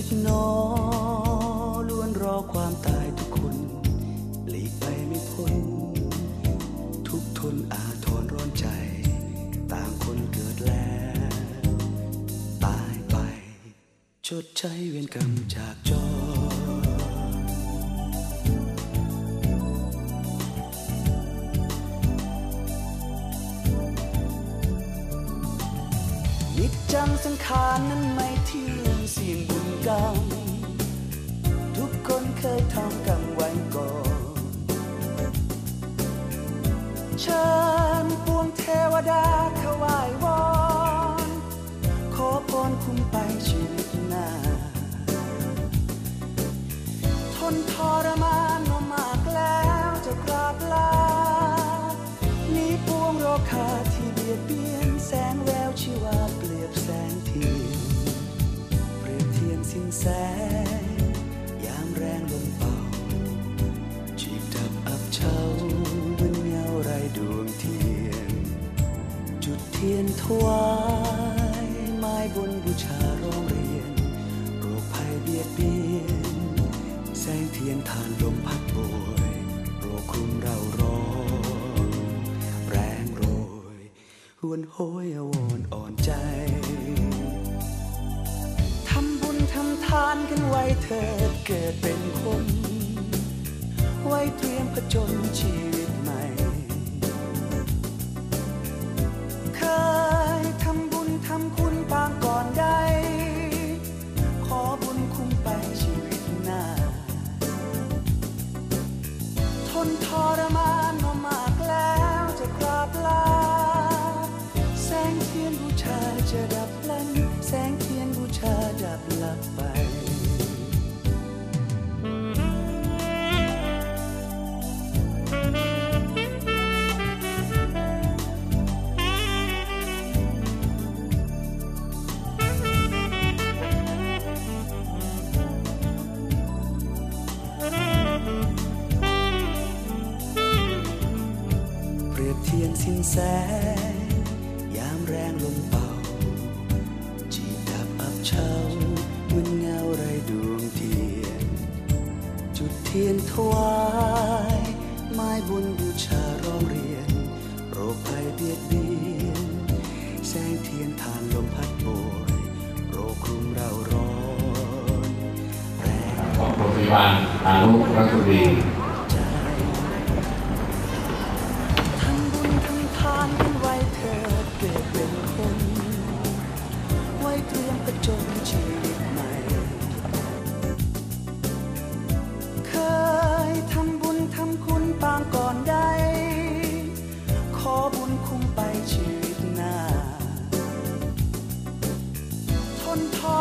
วิตนอล้วนรอความตายทุกคนหลีกไปไม่พ้น ทุกทนอาทรร้อนใจ ต่างคนเกิดแล้ว ตายไป ชดใช้เวรกรรมจากจอนิจจังสังขารนั้นไม่ กรรม ทุกคนเคยทำกรรมไว้ก่อนเชิญปวงเทวดาถวายวอนขอพรคุ้มไปชีวิตหน้า ทนทรมานมามากแล้วจะกราบลาหนี้ปวงโรคาที่เบียดเบียนแสงแววชีวาเปรียบแสงเทียน สิ้นแสงยามแรงลมเป่าจีบดับอับเฉาเหมือนเงาไรดวงเทียน จุดเทียนถวายไม้บนบูชาร้องเรียนโรคภัยเบียดเบียน แสงเทียนทานลมพัดโบยโรคคลุมเราร้อนแรงโรยหวนโหยอวรณ์อ่อนใจำทานกันไว้เถิดเกิดเป็นคน ไว้เตรียมผจญชีวิตใหม่ เคยทำบุญทำคุณปางก่อนใดขอบุญคุ้มไปชีวิตหน้า ทนทรมานมามากแล้วจะกราบลา แสงเทียนบูชาจะดับ ง ยามแรงลมเป่า จีดับอับเฉามือนเงาไรดวงเทียน จุดเทียนถวาย ไม้บุญบูชาร้องเรียน โรคภัยเบียดเบียน แสงเทียนทานลมพัดโบยโรคคลุมเราร้อนแรงของโรงพยาบาลอานุรักษุรี ทน